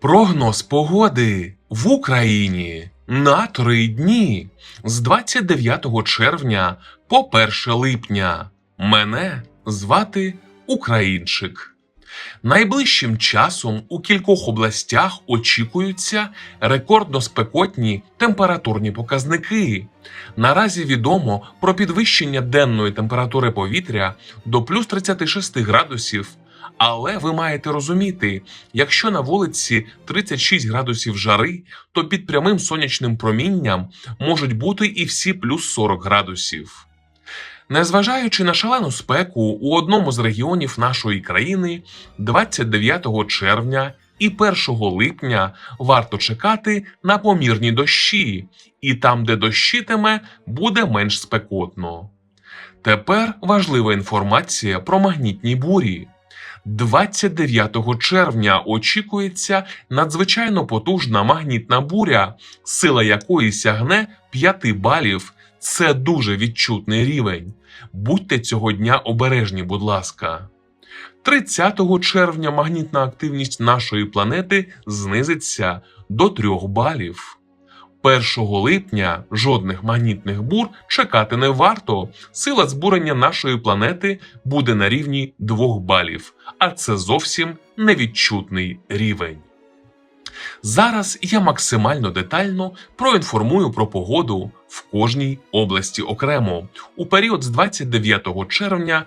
Прогноз погоди в Україні на три дні з 29 червня по 1 липня. Мене звати Українчик. Найближчим часом у кількох областях очікуються рекордно спекотні температурні показники. Наразі відомо про підвищення денної температури повітря до плюс 36 градусів. Але ви маєте розуміти, якщо на вулиці 36 градусів жари, то під прямим сонячним промінням можуть бути і всі плюс 40 градусів. Незважаючи на шалену спеку у одному з регіонів нашої країни, 29 червня і 1 липня варто чекати на помірні дощі, і там, де дощитиме, буде менш спекотно. Тепер важлива інформація про магнітні бурі. 29 червня очікується надзвичайно потужна магнітна буря, сила якої сягне 5 балів. Це дуже відчутний рівень. Будьте цього дня обережні, будь ласка. 30 червня магнітна активність нашої планети знизиться до 3 балів. 1 липня жодних магнітних бур чекати не варто. Сила збурення нашої планети буде на рівні 2 балів, а це зовсім невідчутний рівень. Зараз я максимально детально проінформую про погоду в кожній області окремо у період з 29 червня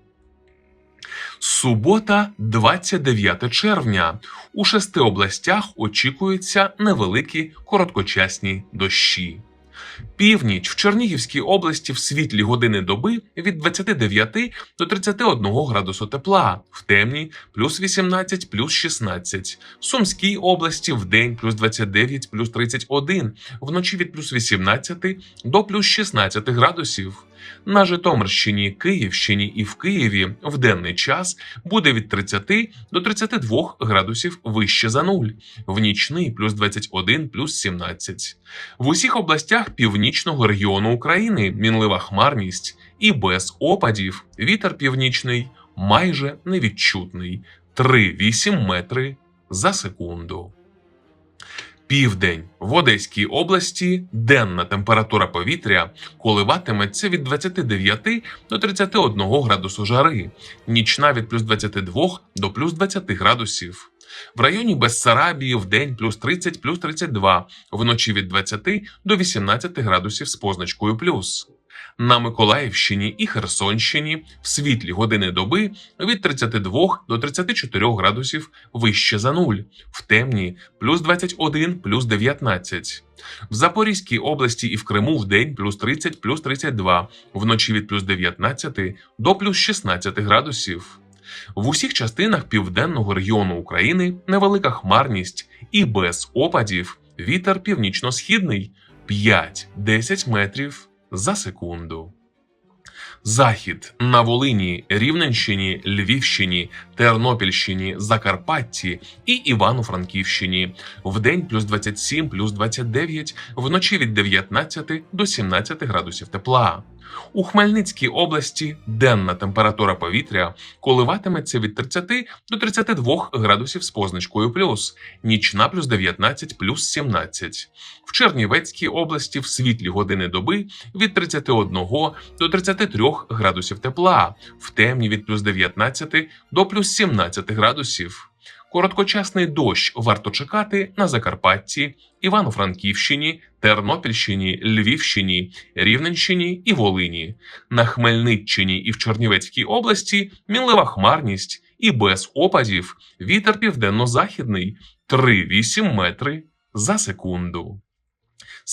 Субота, 29 червня. У шести областях очікуються невеликі короткочасні дощі. Північ в Чернігівській області в світлі години доби від 29 до 31 градусу тепла, в темній плюс 18, плюс 16. В Сумській області в день плюс 29, плюс 31, вночі від плюс 18 до плюс 16 градусів. На Житомирщині, Київщині і в Києві в денний час буде від 30 до 32 градусів вище за нуль, в нічний плюс 21, плюс 17. В усіх областях північного регіону України мінлива хмарність і без опадів вітер північний майже невідчутний 3,8 метри за секунду. Південь в Одеській області денна температура повітря коливатиметься від 29 до 31 градусу жари, нічна від плюс 22 до плюс 20 градусів. В районі Бессарабії в день плюс 30 плюс 32, вночі від 20 до 18 градусів з позначкою плюс. На Миколаївщині і Херсонщині в світлі години доби від 32 до 34 градусів вище за нуль, в темні плюс 21 плюс 19. В Запорізькій області і в Криму в день плюс 30 плюс 32, вночі від плюс 19 до плюс 16 градусів. В усіх частинах південного регіону України невелика хмарність і без опадів вітер північно-східний 5-10 метрів за секунду. Захід на Волині, Рівненщині, Львівщині, Тернопільщині, Закарпатті і Івано-Франківщині. Вдень плюс 27, плюс 29, вночі від 19 до 17 градусів тепла. У Хмельницькій області денна температура повітря коливатиметься від 30 до 32 градусів з позначкою плюс, нічна плюс 19 плюс 17. В Чернівецькій області в світлі години доби від 31 до 33 градусів тепла, в темні від плюс 19 до плюс 17 градусів. Короткочасний дощ варто чекати на Закарпатті, Івано-Франківщині, Тернопільщині, Львівщині, Рівненщині і Волині. На Хмельниччині і в Чернівецькій області мінлива хмарність і без опадів вітер південно-західний 3,8 метри за секунду.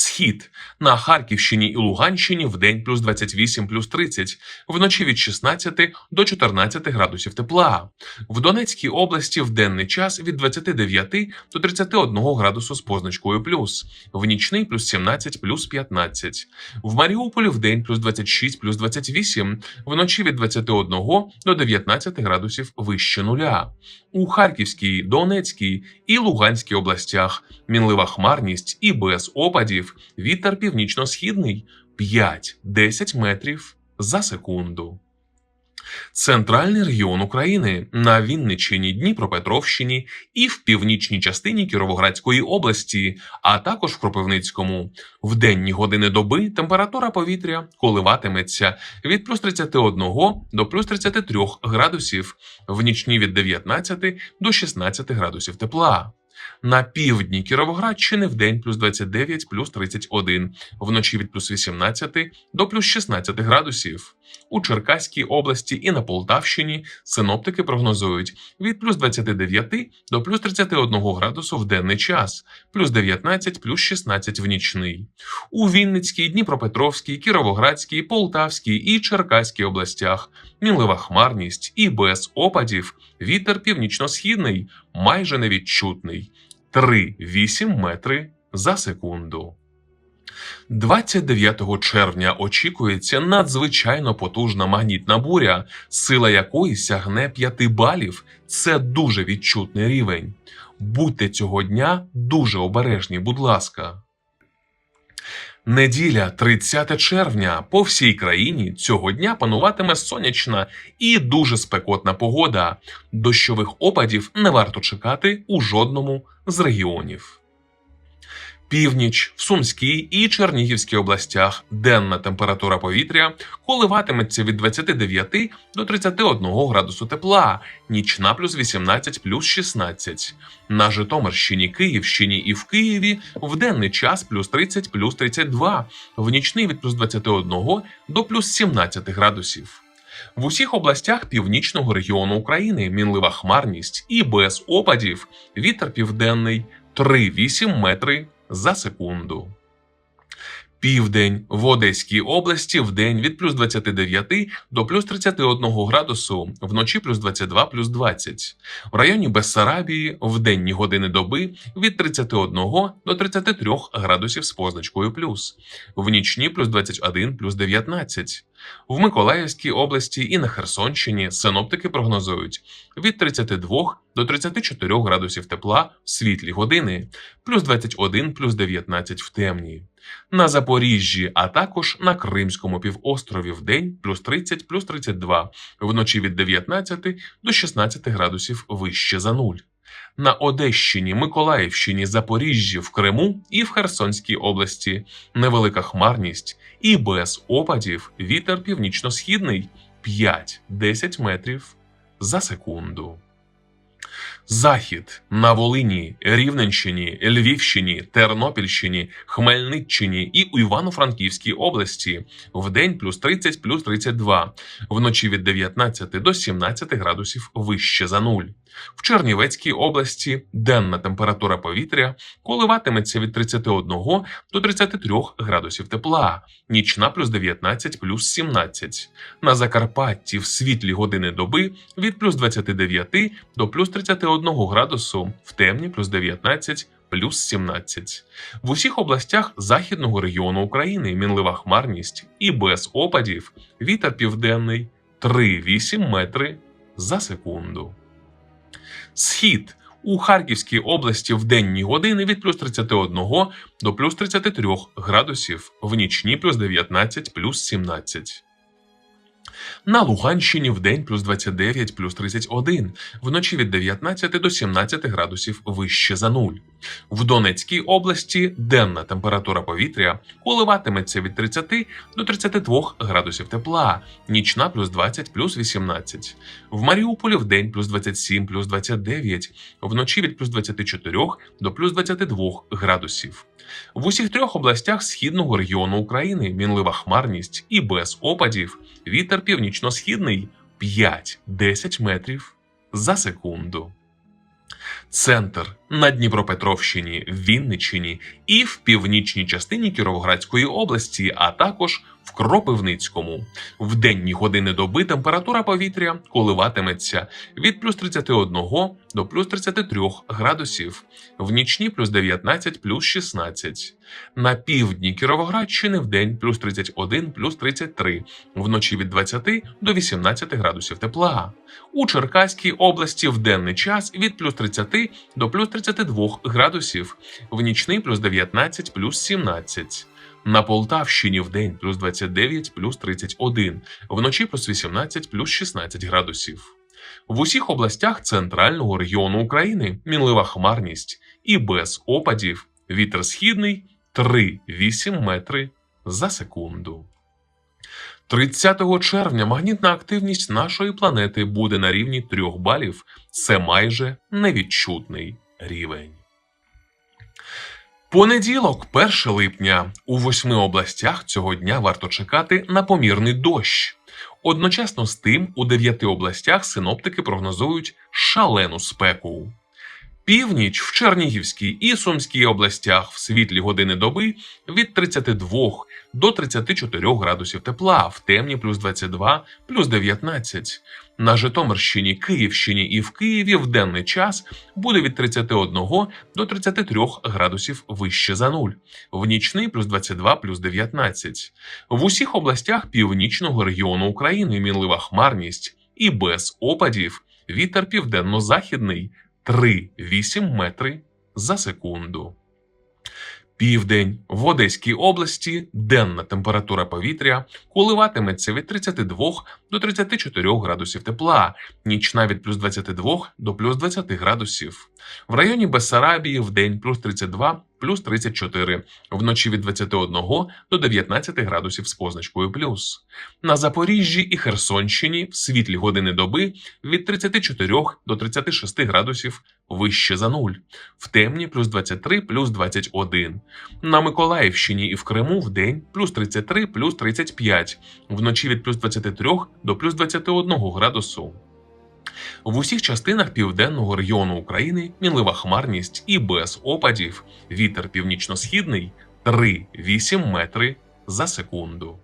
Схід на Харківщині і Луганщині в день плюс 28 плюс 30, вночі від 16 до 14 градусів тепла. В Донецькій області в денний час від 29 до 31 градусу з позначкою плюс, в нічний плюс 17 плюс 15. В Маріуполі в день плюс 26 плюс 28, вночі від 21 до 19 градусів вище нуля. У Харківській, Донецькій і Луганській областях мінлива хмарність і без опадів вітер північно-східний 5-10 метрів за секунду. Центральний регіон України на Вінниччині, Дніпропетровщині і в північній частині Кіровоградської області, а також в Кропивницькому. В денні години доби температура повітря коливатиметься від плюс 31 до плюс 33 градусів, в нічні від 19 до 16 градусів тепла. На півдні Кіровоградщини в день плюс 29, плюс 31, вночі від плюс 18 до плюс 16 градусів. У Черкаській області і на Полтавщині синоптики прогнозують від плюс 29 до плюс 31 градусу в денний час, плюс 19, плюс 16 в нічний. У Вінницькій, Дніпропетровській, Кіровоградській, Полтавській і Черкаській областях мінлива хмарність і без опадів вітер північно-східний, майже невідчутний 3,8 метри за секунду. 29 червня очікується надзвичайно потужна магнітна буря, сила якої сягне 5 балів. Це дуже відчутний рівень. Будьте цього дня дуже обережні, будь ласка. Неділя, 30 червня, по всій країні цього дня пануватиме сонячна і дуже спекотна погода. Дощових опадів не варто чекати у жодному з регіонів. Північ в Сумській і Чернігівській областях денна температура повітря коливатиметься від 29 до 31 градусу тепла, нічна плюс 18 плюс 16. На Житомирщині, Київщині і в Києві в денний час плюс 30 плюс 32, в нічний від плюс 21 до плюс 17 градусів. В усіх областях північного регіону України мінлива хмарність і без опадів вітер південний 3,8 метри за секунду. Південь в Одеській області в день від плюс 29 до плюс 31 градусу, вночі плюс 22 плюс 20. В районі Бессарабії в денні години доби від 31 до 33 градусів з позначкою плюс, в нічні плюс 21 плюс 19. В Миколаївській області і на Херсонщині синоптики прогнозують від 32 до 34 градусів тепла в світлі години, плюс 21 плюс 19 в темні. На Запоріжжі, а також на Кримському півострові в день плюс 30 плюс 32, вночі від 19 до 16 градусів вище за нуль. На Одещині, Миколаївщині, Запоріжжі, в Криму і в Херсонській області невелика хмарність і без опадів вітер північно-східний 5-10 метрів за секунду. Захід на Волині, Рівненщині, Львівщині, Тернопільщині, Хмельниччині і у Івано-Франківській області в день плюс 30 плюс 32, вночі від 19 до 17 градусів вище за нуль. В Чернівецькій області денна температура повітря коливатиметься від 31 до 33 градусів тепла, нічна плюс 19 плюс 17. На Закарпатті в світлі години доби від плюс 29 до плюс 31 градусу, в темні плюс 19 плюс 17. В усіх областях західного регіону України мінлива хмарність і без опадів вітер південний 3,8 метри за секунду. Схід у Харківській області в денні години від плюс 31 до плюс 33 градусів, в нічні плюс 19 плюс 17. На Луганщині в день плюс 29 плюс 31, вночі від 19 до 17 градусів вище за нуль. В Донецькій області денна температура повітря коливатиметься від 30 до 32 градусів тепла, нічна плюс 20 плюс 18. В Маріуполі в день плюс 27 плюс 29, вночі від плюс 24 до плюс 22 градусів. В усіх трьох областях східного регіону України мінлива хмарність і без опадів вітер північно-східний 5-10 метрів за секунду. Центр на Дніпропетровщині, Вінниччині і в північній частині Кіровоградської області, а також в Кропивницькому. В денні години доби температура повітря коливатиметься від плюс 31 до плюс 33 градусів, в нічні плюс 19 плюс 16. На півдні Кіровоградщини в день плюс 31 плюс 33, вночі від 20 до 18 градусів тепла. У Черкаській області в денний час від плюс 30 до плюс 32 градусів, в нічний плюс 19 плюс 17. На Полтавщині в день плюс 29 плюс 31, вночі плюс 18 плюс 16 градусів. В усіх областях центрального регіону України мінлива хмарність і без опадів вітер східний 3,8 метри за секунду. 30 червня магнітна активність нашої планети буде на рівні 3 балів. Це майже невідчутний рівень. Понеділок, 1 липня, у восьми областях цього дня варто чекати на помірний дощ. Одночасно з тим, у дев'яти областях синоптики прогнозують шалену спеку. Північ в Чернігівській і Сумській областях в світлі години доби від 32 до 34 градусів тепла, в темні плюс 22, плюс 19. На Житомирщині, Київщині і в Києві в денний час буде від 31 до 33 градусів вище за нуль, в нічний плюс 22, плюс 19. В усіх областях північного регіону України мінлива хмарність і без опадів вітер південно-західний 3,8 метри за секунду. Південь в Одеській області денна температура повітря коливатиметься від 32 до 34 градусів тепла, нічна від плюс 22 до плюс 20 градусів. В районі Бессарабії в день плюс 32 плюс 34, вночі від 21 до 19 градусів з позначкою плюс. На Запоріжжі і Херсонщині в світлі години доби від 34 до 36 градусів вище за нуль, в темні плюс 23 плюс 21. На Миколаївщині і в Криму в день плюс 33 плюс 35, вночі від плюс 23 до плюс 21 градусу. В усіх частинах південного регіону України мінлива хмарність і без опадів. Вітер північно-східний 3,8 метри за секунду.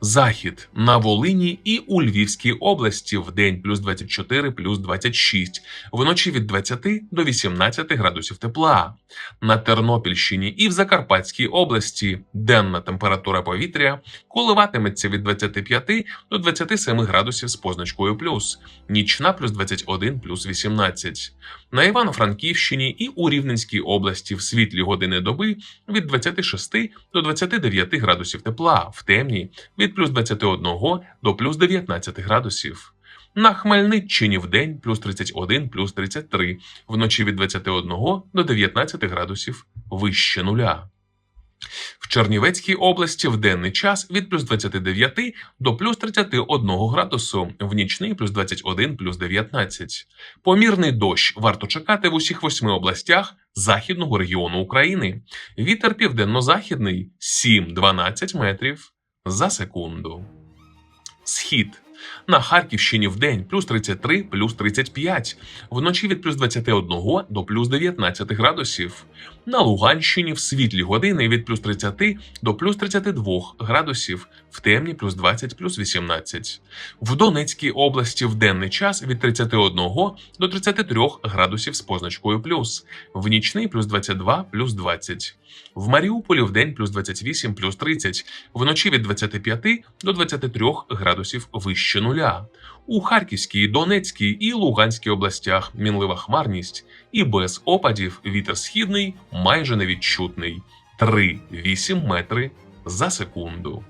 Захід на Волині і у Львівській області в день плюс 24 плюс 26, вночі від 20 до 18 градусів тепла. На Тернопільщині і в Закарпатській області денна температура повітря коливатиметься від 25 до 27 градусів з позначкою плюс, нічна плюс 21 плюс 18. На Івано-Франківщині і у Рівненській області в світлі години доби від 26 до 29 градусів тепла, в темні від плюс 21 до плюс 19 градусів. На Хмельниччині в день плюс 31 плюс 33, вночі від 21 до 19 градусів вище нуля. В Чернівецькій області в денний час від плюс 29 до плюс 31 градусу, в нічний плюс 21 плюс 19. Помірний дощ варто чекати в усіх восьми областях західного регіону України. Вітер південно-західний 7-12 метрів за секунду. Схід на Харківщині в день плюс 33, плюс 35, вночі від плюс 21 до плюс 19 градусів. На Луганщині в світлі години від плюс 30 до плюс 32 градусів, в темні плюс 20 плюс 18. В Донецькій області в денний час від 31 до 33 градусів з позначкою плюс, в нічний плюс 22 плюс 20. В Маріуполі в день плюс 28 плюс 30, вночі від 25 до 23 градусів вище нуля. У Харківській, Донецькій і Луганській областях мінлива хмарність і без опадів вітер східний майже невідчутний 3-8 метри за секунду.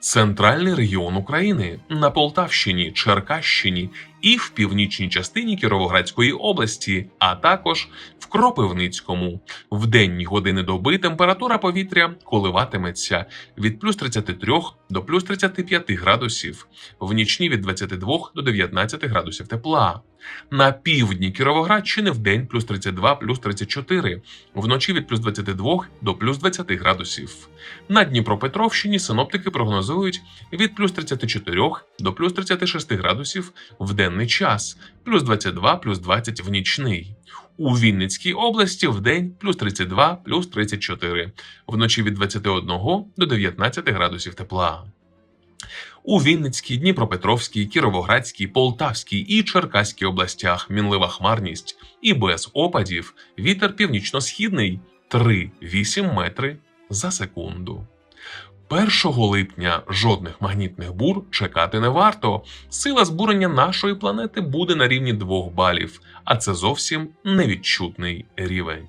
Центральний регіон України на Полтавщині, Черкащині і в північній частині Кіровоградської області, а також в Кропивницькому. В денні години доби температура повітря коливатиметься від плюс 33 до плюс 35 градусів, в нічні від 22 до 19 градусів тепла. На півдні Кіровоградщини в день плюс 32, плюс 34, вночі від плюс 22 до плюс 20 градусів. На Дніпропетровщині синоптики прогнозують від плюс 34 до плюс 36 градусів в денний час, плюс 22, плюс 20 в нічний. У Вінницькій області в день плюс 32, плюс 34, вночі від 21 до 19 градусів тепла. У Вінницькій, Дніпропетровській, Кіровоградській, Полтавській і Черкаській областях мінлива хмарність і без опадів вітер північно-східний 3-8 метри за секунду. 1 липня жодних магнітних бур чекати не варто. Сила збурення нашої планети буде на рівні 2 балів, а це зовсім невідчутний рівень.